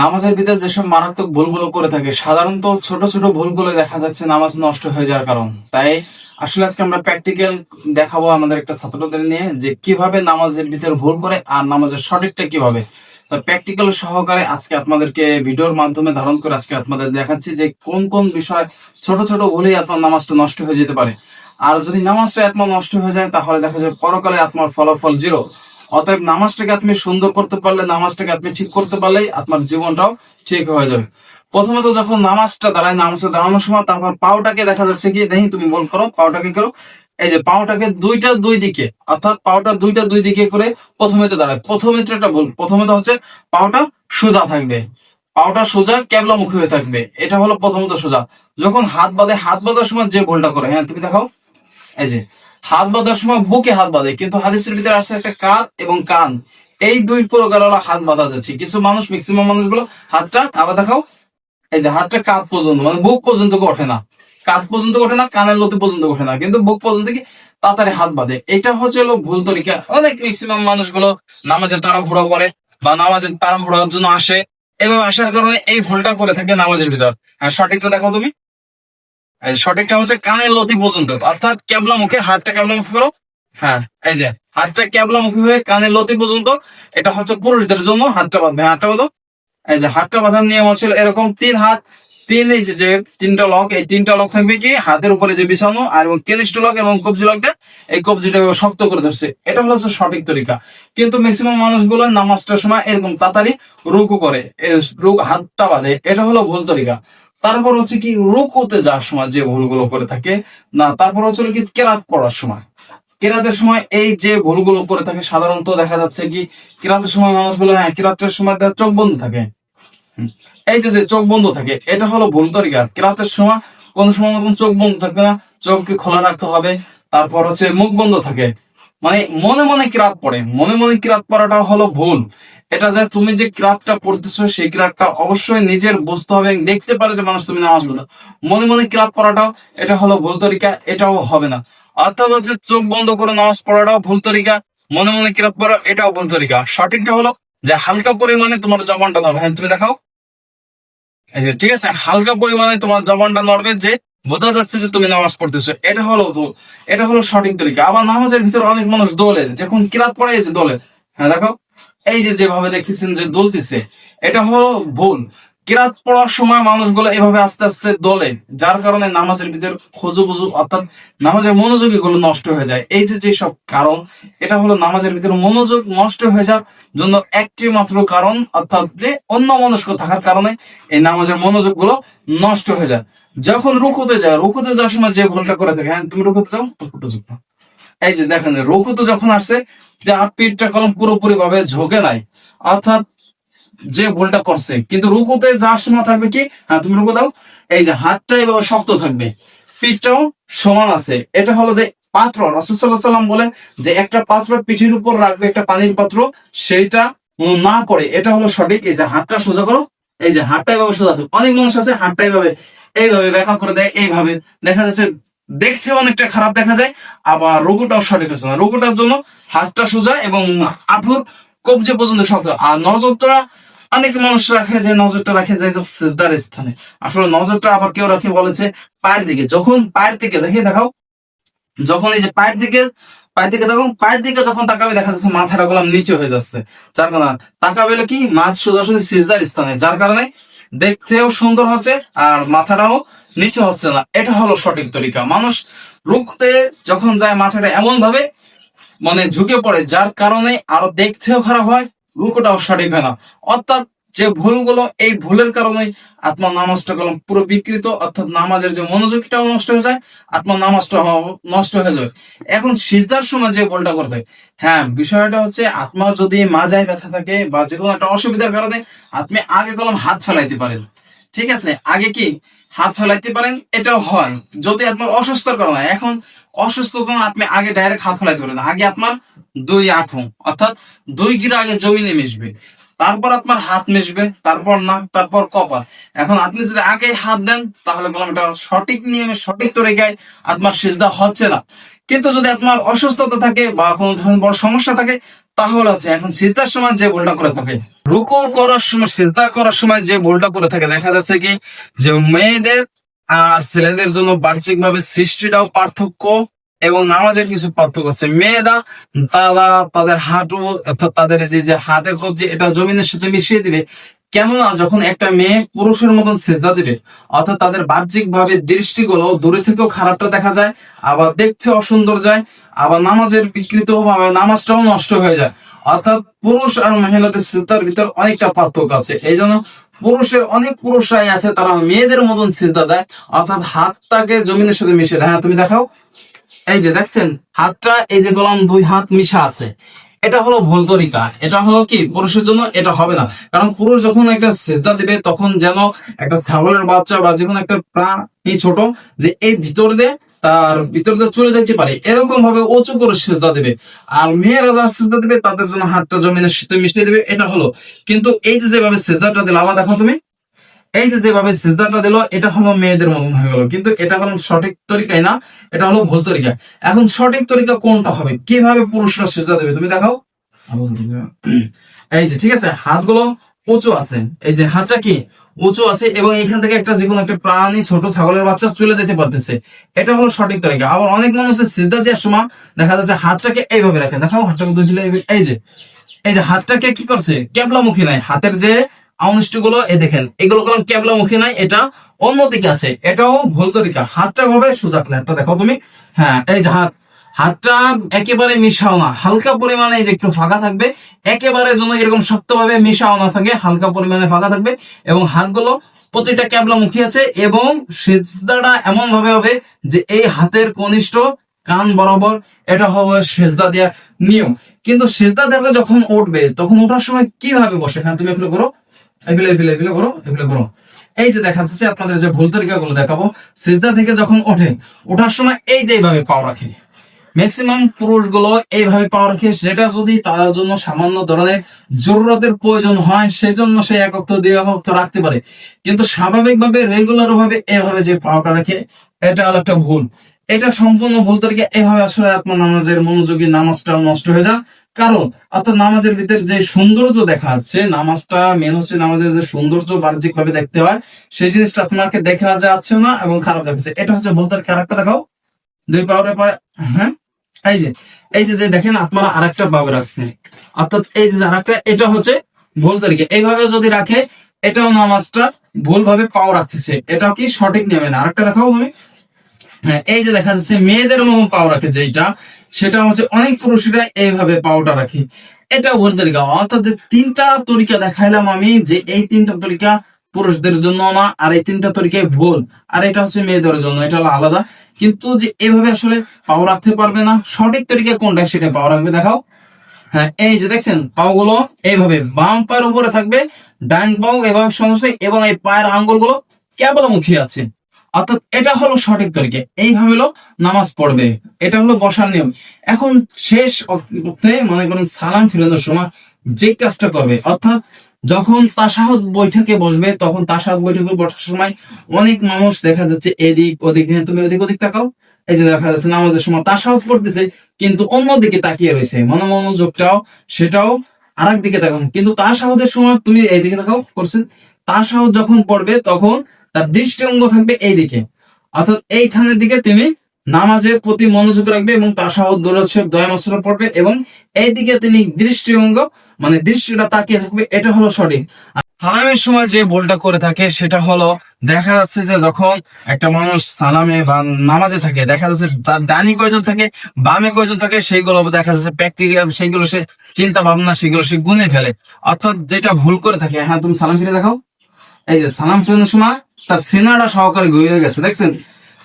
নামাজের ভিতরে যেসব মারাত্মক ভুলগুলো করে থাকে, সাধারণত ছোট ছোট ভুলগুলো দেখা যাচ্ছে নামাজ নষ্ট হয়ে যাওয়ার কারণ। তাই আসলে আজকে আমরা প্র্যাকটিক্যাল দেখাবো আমাদের একটা ছাত্রদের নিয়ে যে কীভাবে নামাজের ভিতরে ভুল করে আর নামাজের সঠিকটা কীভাবে। প্র্যাকটিক্যাল সহকারে আজকে আপনাদেরকে ভিডিওর মাধ্যমে ধারণ করে আজকে আপনাদের দেখাচ্ছি যে কোন কোন বিষয় ছোট ছোট ভুলেই আপনার নামাজটা নষ্ট হয়ে যেতে পারে। আর যদি নামাজটা একবার নষ্ট হয়ে যায়, তাহলে দেখা যায় পরকালে আত্মার ফলাফল জিরো অতএব নামাজটাকে আপনি সুন্দর করতে পারলে, নামাজটাকে আপনি ঠিক করতে পারলেই আপনার জীবনটাও ঠিক হয়ে যাবে। প্রথমত যখন নামাজটা দাঁড়ায় নামাজটা দাঁড়ানোর সময় তারপর পাওটাকে দেখা যাচ্ছে কি দেখি তুমি বল করো, পাওটাকে করো। এই যে পাওটাকে দুইটা দুই দিকে, অর্থাৎ পাওটা দুইটা দুই দিকে করে প্রথমে তো দাঁড়ায়। প্রথমে তো একটা ভুল প্রথমে তো হচ্ছে পাওটা সোজা থাকবে। পাওটা সোজা ক্যাবলামুখী হয়ে থাকবে। এটা হলো প্রথমত সোজা। যখন হাত বাঁধে, হাত বাঁধার সময় যে ভুলটা করে হ্যাঁ তুমি দেখাও। এই যে হাত বাঁধার সময় বুকে হাত বাঁধে, কিন্তু হাদিসের ভিতরে আসছে একটা কাঁধ এবং কান। এই দুই প্রকার হাত বাঁধা যাচ্ছে। কিছু মানুষ ম্যাক্সিমাম মানুষগুলো হাতটা আবার দেখাও। এই যে হাতটা কাঁধ পর্যন্ত মানে বুক পর্যন্ত ওঠে না। কাঁধ পর্যন্ত ওঠে না, কানের লতি পর্যন্ত ওঠে না, কিন্তু বুক পর্যন্ত কি তাড়াতাড়ি হাত বাঁধে। এটা হচ্ছে হলো ভুল তরিকা। অনেক ম্যাক্সিমাম মানুষগুলো নামাজের তাড়াহুড়া করে বা নামাজের তাড়াহুড়ার জন্য আসে। এভাবে আসার কারণে এই ভুলটা করে থাকে নামাজের ভিতর। আর সঠিকটা দেখো তুমি। সঠিকটা হচ্ছে কানের লতি পর্যন্ত। অর্থাৎ ক্যাবলা মুখে হাতটা ক্যাবলা মুখে করো। হ্যাঁ এই যে, হাতটা ক্যাবলা মুখে হয়ে কানের লতি পর্যন্ত, এটা হচ্ছে পুরুষদের জন্য হাতটা বাঁধবে। হাতটা বাঁধো। এই যে, হাতটা বাঁধার নিয়ম হচ্ছিল এরকম তিন হাত, তিন এই যে তিনটা লক এই তিনটা লক থাকবে কি? হাতের উপরে যে বিছানো আর এবং কেনিষ্ঠ লক এবং কবজি লকটা এই কবজিটা শক্ত করে ধরছে। এটা হলো সঠিক তরিকা। কিন্তু ম্যাক্সিমাম মানুষগুলো নামাজটার সময় এরকম তাড়াতাড়ি রুকু করে হাতটা বাঁধে। এটা হলো ভুল তরিকা। তারপর হচ্ছে কি রুকুতে যাওয়ার সময় যে ভুলগুলো করে থাকে, না, তারপর হচ্ছে কি কেরাত পড়ার সময়। কেরাতের সময় এই যে ভুলগুলো করে থাকে, সাধারণত দেখা যাচ্ছে কি কেরাতের সময় মানুষগুলো হ্যাঁ কেরাতের সময় তার চোখ বন্ধ থাকে। এই যে যে চোখ বন্ধ থাকে, এটা হলো ভুল তরিকা। কেরাতের সময় কোন সময় মতন চোখ বন্ধ থাকবে না, চোখকে খোলা রাখতে হবে, তারপর হচ্ছে মুখ বন্ধ থাকে। মানে মনে মনে কিরাত পড়ে, মনে মনে কিরাত পড়াটা হলো ভুল। এটা যে তুমি যে কিরাতটা পড়তেছো, সেই কিরাতটা অবশ্যই নিজের বুঝতে হবে দেখতে পারে যে মানুষ তুমি নামাজ পড়ো। মনে মনে কিরাত পড়াটাও, এটা হলো ভুল তরিকা, এটাও হবে না। অর্থাৎ হচ্ছে চোখ বন্ধ করে নামাজ পড়াটাও ভুল তরিকা, মনে মনে কিরাত পড়া, এটাও ভুল তরিকা। সঠিকটা হলো যে হালকা পরিমাণে তোমার জবানটা নড়বে। হ্যাঁ তুমি দেখাও। ঠিক আছে? হালকা পরিমাণে তোমার জবানটা নড়বে যে বোঝা যাচ্ছে যে তুমি নামাজ পড়তেছো। এটা হলো এটা হলো সঠিক তরিকা। আবার নামাজের ভিতরে অনেক মানুষ দোলে। যখন কিরাত পড়ে যে দোলে। হ্যাঁ দেখো এই যেভাবে দেখতেছেন যে দোলতেছে, এটা হলো ভুল। কিরাত পড়ার সময় মানুষগুলো এভাবে আস্তে আস্তে দোলে, যার কারণে নামাজের ভিতরে খুজু বুজু অর্থাৎ নামাজের মনোযোগী গুলো নষ্ট হয়ে যায়। এই যে যেসব কারণ, এটা হলো নামাজের ভিতরে মনোযোগ নষ্ট হয়ে যাওয়ার জন্য একটি মাত্র কারণ, অর্থাৎ যে অন্য মনস্ক থাকার কারণে এই নামাজের মনোযোগগুলো নষ্ট হয়ে যায়। যখন রুকুতে যায়, রুকুতে যাওয়ার সময় যে ভুলটা করে থাকে হ্যাঁ তুমি রুকুতে যাও ফুটো যুক্ত এই যে দেখেন রুকুতে যখন আসছে, যে পিঠটা কলম পুরোপুরি ভাবে ঝোঁকে নাই। অর্থাৎ যে ভুলটা করছে। কিন্তু রুকুতে যাওয়ার সময় থাকবে কি? হ্যাঁ তুমি রুকু দাও। এই যে হাতটা এভাবে শক্ত থাকবে। পিঠটাও সমান আছে। এটা হলো যে পাত্র। রসুল্লাহ সাল্লাম বলে যে একটা পাত্র পিঠের উপর রাখবে, একটা পানির পাত্র সেইটা না পড়ে। এটা হলো সঠিক। এই যে হাতটা সোজা করো। এই যে হাতটা এভাবে সোজা থাকবে। অনেক মানুষ আছে, হাতটা এইভাবে এইভাবে ব্যাখ্যা করে দেয়, এইভাবে। দেখা যাচ্ছে দেখতে অনেকটা খারাপ দেখা যায়, আবার রুকুটাও সঠিক হচ্ছে না। রুকুটার জন্য হাতটা সোজা এবং আঠুর কবজে পর্যন্ত শক্ত। আর নজরটা, অনেক মানুষ রাখে যে নজরটা রাখে যে সিজদার স্থানে। আসলে নজরটা আবার কেউ রাখে বলেছে পায়ের দিকে। যখন পায়ের দিকে দেখে দেখাও, যখন এই যে পায়ের দিকে পায়ের দিকে দেখো, পায়ের দিকে যখন তাকাবে, দেখা যাচ্ছে মাথাটা গোলাম নিচে হয়ে যাচ্ছে। যার কারণে তাকাবে কি? মাছ সোজাসুজি সিজদার স্থানে। যার কারণে দেখতেও সুন্দর হচ্ছে, আর মাথাটাও নিচে হচ্ছে না। এটা হলো সঠিক তরিকা। মানুষ রুখতে যখন যায় মাথাটা এমন ভাবে মানে ঝুঁকে পড়ে, যার কারণে আরও দেখতেও খারাপ হয় রুকুটাও সঠিক হয় না। অর্থাৎ যে ভুলগুলো, এই ভুলের কারণে আপনার নামাজটা কলম পুরো বিকৃত, অর্থাৎ নামাজের যে মনোযোগটাও নষ্ট হয়ে যায়, আপনার নামাজটা নষ্ট হয়ে যাবে। এখন সিজদার সময় যে ভুলটা করতে হ্যাঁ বিষয়টা হচ্ছে আত্মা যদি মাজায় ব্যথা থাকে বা যে কোনো একটা অসুবিধার কারণে আপনি আগে কলম হাত ফেলাইতে পারেন। ঠিক আছে? আগে কি হাত ফেলাইতে পারেন, এটাও হয়। যদি আপনার অসুস্থতার কারণে, এখন অসুস্থতা আপনি আগে ডাইরেক্ট হাত ফেলাইতে পারেন। আগে আপনার দুই আঠু অর্থাৎ দুই গিরা আগে জমিনে মিশবে। তারপর আপনার হাত মিশবে, তারপর নাক, তারপর কপাল। এখন আপনি যদি আগে হাত দেন, তাহলে বললাম এটা সঠিক নিয়মে, সঠিক তরিকায় আপনার সিজদা হচ্ছে না। কিন্তু যদি আপনার অসুস্থতা থাকে বা কোনো ধরনের বড় সমস্যা থাকে তাহলে হচ্ছে এখন সিজদার সময় যে ভুলটা করে থাকে, রুকু করার সময়, সিজদা করার সময় যে ভুলটা করে থাকে, দেখা যাচ্ছে কি যে মেয়েদের আর ছেলেদের জন্য বার্ষিক ভাবে সৃষ্টিটাও পার্থক্য এবং নামাজের কিছু পার্থক্য আছে। মেয়েরা তারা তাদের হাঁটু অর্থাৎ তাদের যে যে হাতের কবজি, এটা জমিনের সাথে মিশিয়ে দিবে। কেননা যখন একটা মেয়ে পুরুষের মতন সেজদা দিবে, অর্থাৎ তাদের বাহ্যিক ভাবে দৃষ্টিগুলো দূরে থেকেও খারাপটা দেখা যায়, আবার দেখতে অসুন্দর যায়, আবার নামাজের বিকৃত ভাবে নামাজটাও নষ্ট হয়ে যায়। অর্থাৎ পুরুষ আর মহিলাদের সিজদার ভিতর অনেকটা পার্থক্য আছে। এই জন্য পুরুষের অনেক পুরুষরাই আছে, তারা মেয়েদের মতন সিজদা দেয়, অর্থাৎ হাতটাকে জমিনের সাথে মিশে দেয়। হ্যাঁ তুমি দেখাও। এই যে দেখছেন, হাতটা এই যে বললাম দুই হাত মিশা আছে। এটা হলো ভুল তরিকা। এটা হলো কি? পুরুষের জন্য এটা হবে না। কারণ পুরুষ যখন একটা সেজদা দিবে, তখন যেন একটা ছাগলের বাচ্চা বা যে কোনো একটা প্রাণী ছোট যে এই ভিতর দিয়ে তার ভিতর দিয়ে চলে যেতে পারে, এরকম ভাবে উঁচু করে সেজদা দেবে। আর মেয়েরা যারা সেজদা দেবে, তাদের জন্য হাতটা জমিনের সাথে মিশিয়ে দেবে, এটা হলো। কিন্তু এই যে যেভাবে সেজদাটা দিলে, আবার দেখো তুমি এই যে যেভাবে সিজদাটা দিল, এটা হলো মেয়েদের মতন হয়ে গেল। কিন্তু এটা হলো সঠিক তরিকায় না, এটা হলো ভুল তরিকা। এখন সঠিক তরিকা কোনটা হবে? কীভাবে পুরুষরা সিজদা দেবে? তুমি দেখাও। এই যে, ঠিক আছে? হাতগুলো উঁচু আছে। এই যে, হাতটা কি? উঁচু আছে এবং এখান থেকে একটা যে কোনো একটা প্রাণী, ছোট ছাগলের বাচ্চা চলে যেতে পারতেছে। এটা হলো সঠিক তরিকা। আবার অনেক মানুষের সিজদা দেওয়ার সময় দেখা যাচ্ছে হাতটাকে এইভাবে রাখে দেখাও, হাতটাকে দুই এই যে এই যে হাতটাকে কি করছে? ক্যাবলামুখী নাই। হাতের যে আউনষ্টি গুলো এ দেখেন, এগুলো কলম ক্যাবলামুখী নাই, এটা অন্যদিকে আছে। এটাও ভুল তরিকা হাতটা হবে সোজা হাতটা দেখো তুমি। হ্যাঁ এই যে হাত। হাতটা একেবারে মিশাও না। হালকা পরিমাণে যে একটু ফাঁকা থাকবে, একেবারে যেন এরকম শক্তভাবে মিশাও না থাকে, হালকা পরিমাণে ফাঁকা থাকবে এবং হাতগুলো প্রতিটা ক্যাবলামুখী আছে এবং সেজদাটা এমন ভাবে হবে যে এই হাতের কনিষ্ঠ কান বরাবর এটা হবে সেজদা দেওয়ার নিয়ম। কিন্তু সেজদা দেখে যখন উঠবে, তখন ওঠার সময় কীভাবে বসে? হ্যাঁ তুমি এগুলো করো। এগুলো এগুলো এগুলো করো এগুলো করো। এই যে আপনাদের যে ভুল দেখাবো, সেজদা থেকে যখন ওঠে, ওঠার সময় এই যে এইভাবে পাও রাখে। ম্যাক্সিমাম এইভাবে রাখে, সেটা যদি জন্য সামান্য ধরনের জরুরতের প্রয়োজন হয়, সেজন্য সে এক অক্ত, দুই অক্ত রাখতে পারে। কিন্তু রেগুলার ভাবে এভাবে যে পাওটা রাখে, এটা হলো একটা ভুল। এটা সম্পূর্ণ ভুল তরিকা, এভাবে আসলে আপনার নামাজের মনোযোগী নামাজটা নষ্ট হয়ে যায় কারণ, অর্থাৎ নামাজের ভিতর যে সৌন্দর্য দেখা যাচ্ছে, নামাজটা মেন হচ্ছে নামাজের যে সৌন্দর্য বাহ্যিক ভাবে দেখতে হয়, সেই জিনিসটা আপনাকে দেখা যাচ্ছে না এবং খারাপ দেখাচ্ছে এটা হচ্ছে ভুল তরিকা আরেকটা দেখাও। দুই পাওয়ারের পরে হ্যাঁ? এই যে এই যে দেখেন আপনারা আরেকটা পাওয়ার রাখছে। অর্থাৎ এই যে আরেকটা এটা হচ্ছে ভুল তরিকা এইভাবে যদি রাখে, এটাও নামাজটা ভুল ভাবে পাও রাখতেছে। এটাও কি সঠিক নেবে না? আরেকটা দেখাও তুমি। হ্যাঁ এই যে দেখা যাচ্ছে মেয়েদের মতো পাও রাখে যেটা সেটা হচ্ছে অনেক পুরুষরা এইভাবে পাওটা রাখে। এটা ভুল তরিকা অর্থাৎ যে তিনটা তরিকা দেখাইলাম আমি, যে এই তিনটা তরিকা পুরুষদের জন্য না, আর এই তিনটা তরিকায় ভুল। আর এটা হচ্ছে মেয়েদের জন্য, এটা আলাদা। কিন্তু যে এভাবে আসলে পাও রাখতে পারবে না, সঠিক তরিকা কোনটা সেটা পাও রাখবে, দেখাও। হ্যাঁ এই যে দেখছেন পাগুলো এইভাবে বাম পায়ের উপরে থাকবে, ডান পাও এভাবে সমস্যা এবং এই পায়ের আঙ্গুলগুলো কেবলমুখী আছে। অর্থাৎ এটা হলো সঠিক তরিকে। এইভাবে হলো নামাজ পড়বে। এটা হলো বসার নিয়ম। এখন শেষ অর্থে মনে করেন সালাম ফিরানোর সময় যে কাজটা করবে অর্থাৎ যখন তাসাহত বৈঠকে বসবে তখন তাসাহত বৈঠকে বসার সময় অনেক মানুষ দেখা যাচ্ছে এদিক ওদিক হ্যাঁ, তুমি ওদিক ওদিক তাকাও। এই যে দেখা যাচ্ছে নামাজের সময় তাসাহত পড়তেছে কিন্তু অন্যদিকে তাকিয়ে রয়েছে। মনে মনোযোগটাও সেটাও আরেক দিকে তাকাও কিন্তু তাসাহতের সময় তুমি এইদিকে তাকাও করছেন। তাসাহত যখন পড়বে তখন তার দৃষ্টি অঙ্গ থাকবে এইদিকে। অর্থাৎ এইখানের দিকে তিনি নামাজের প্রতি মনোযোগ রাখবে এবং সাহস দৌড়চ্ছে দয়া মশলা পড়বে এবং এইদিকে তিনি দৃষ্টি অঙ্গ মানে দৃষ্টিটা তাকিয়ে থাকবে, এটা হলো সঠিক। সালামের সময় যে ভুলটা করে থাকে সেটা হলো, দেখা যাচ্ছে যে যখন একটা মানুষ সালামে বা নামাজে থাকে, দেখা যাচ্ছে তার ডানি কয়জন থাকে, বামে কয়জন থাকে, সেইগুলো দেখা যাচ্ছে প্র্যাকটিক্যাল, সেইগুলো সে চিন্তা ভাবনা সেগুলো সে গুনে ফেলে। অর্থাৎ যেটা ভুল করে থাকে হ্যাঁ তুমি সালাম ফিরে দেখাও। এই যে সালাম ফিরানোর সময় তার সিনাটা সহকারে ঘুরে গেছে, দেখছেন?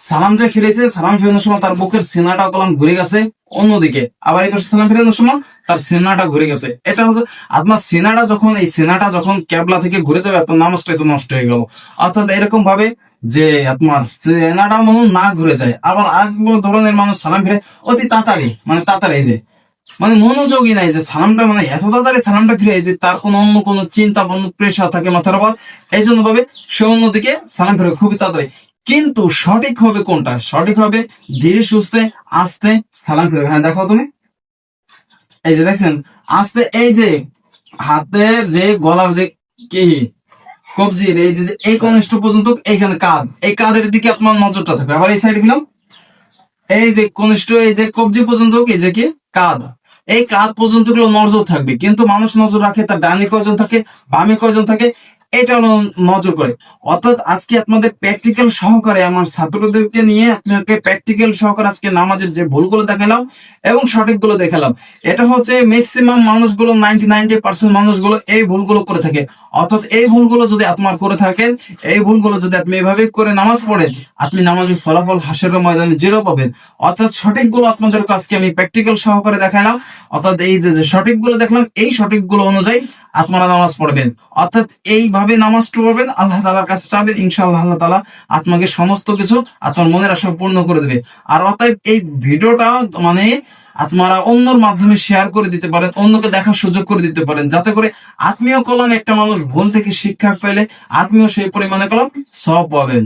সালাম যে ফিরেছে, সালাম ফিরানোর সময় তার বুকের সিনাটা কলম ঘুরে গেছে অন্যদিকে। আবার এই পাশে সালাম ফিরানোর সময় তার সিনাটা ঘুরে গেছে। এটা হচ্ছে আপনার সিনাটা যখন, এই সিনাটা যখন ক্যাবলা থেকে ঘুরে যাবে আপনার নামাজটা তো নষ্ট হয়ে গেল। অর্থাৎ এরকম ভাবে যে আপনার সিনাটা মনে না ঘুরে যায়, আবার আরেক ধরনের মানুষ সালাম ফিরে অতি তাড়াতাড়ি মানে তাড়াতাড়ি যে মানে মনোযোগী নাই যে সালামটা মানে এত তাড়াতাড়ি সালামটা ফিরে যে তার কোনো অন্য কোনো চিন্তা অন্য প্রেশার থাকে মাথার উপর, এই জন্য ভাবে সে অন্যদিকে সালাম ফিরে খুবই তাড়াতাড়ি। কিন্তু সঠিক হবে কোনটা? সঠিক হবে ধীরে সুস্থে আস্তে সালাম ফিরে। হ্যাঁ দেখো তুমি। এই যে দেখছেন, আস্তে এই যে হাতের যে গলার যে কি কবজির এই যে, এই কনিষ্ঠ পর্যন্ত এইখানে কাঁধ। এই কাঁধের দিকে আপনার নজরটা থাকবে। আবার এই সাইড দিলাম এই যে কনিষ্ঠ, এই যে কবজি পর্যন্ত এই যে কি, কাঁধ। এই কাঁধ পর্যন্তগুলো নজর থাকবে। কিন্তু মানুষ নজর রাখে তার ডানে কয়জন থাকে, বামে কয়জন থাকে। এটা নজর করে। অর্থাৎ আজকে আপনাদের প্র্যাকটিক্যাল সহকারে আমার ছাত্রদেরকে নিয়ে আপনাকে প্র্যাকটিক্যাল সহকারে আজকে নামাজের যে ভুলগুলো দেখালাম এবং সঠিকগুলো দেখালাম। এটা হচ্ছে ম্যাক্সিমাম মানুষগুলো নাইনটি নাইনটি পার্সেন্ট মানুষগুলো এই ভুলগুলো করে থাকে। অর্থাৎ এই ভুলগুলো যদি আপনার করে থাকেন, এই ভুলগুলো যদি আপনি এভাবে করে নামাজ পড়েন, আপনি নামাজের ফলাফল হাসের ময়দানে জিরো পাবেন। অর্থাৎ সঠিকগুলো আপনাদের আজকে আমি প্র্যাকটিক্যাল সহকারে দেখালাম। অর্থাৎ এই যে সঠিকগুলো দেখলাম, এই সঠিকগুলো অনুযায়ী আপনারা নামাজ পড়বেন। অর্থাৎ এইভাবে নামাজ পড়বেন, আল্লাহ তালার কাছে চাবেন ইনশাআল্লাহ আল্লাহ তালা আপনাকে সমস্ত কিছু আপনার মনের আশা পূর্ণ করে দেবে। আর অতএব এই ভিডিওটা মানে আপনারা অন্যর মাধ্যমে শেয়ার করে দিতে পারেন, অন্যকে দেখার সুযোগ করে দিতে পারেন, যাতে করে আত্মীয় কলম একটা মানুষ ভুল থেকে শিক্ষা পেলে আত্মীয় সেই পরিমাণে কলম সব পাবেন।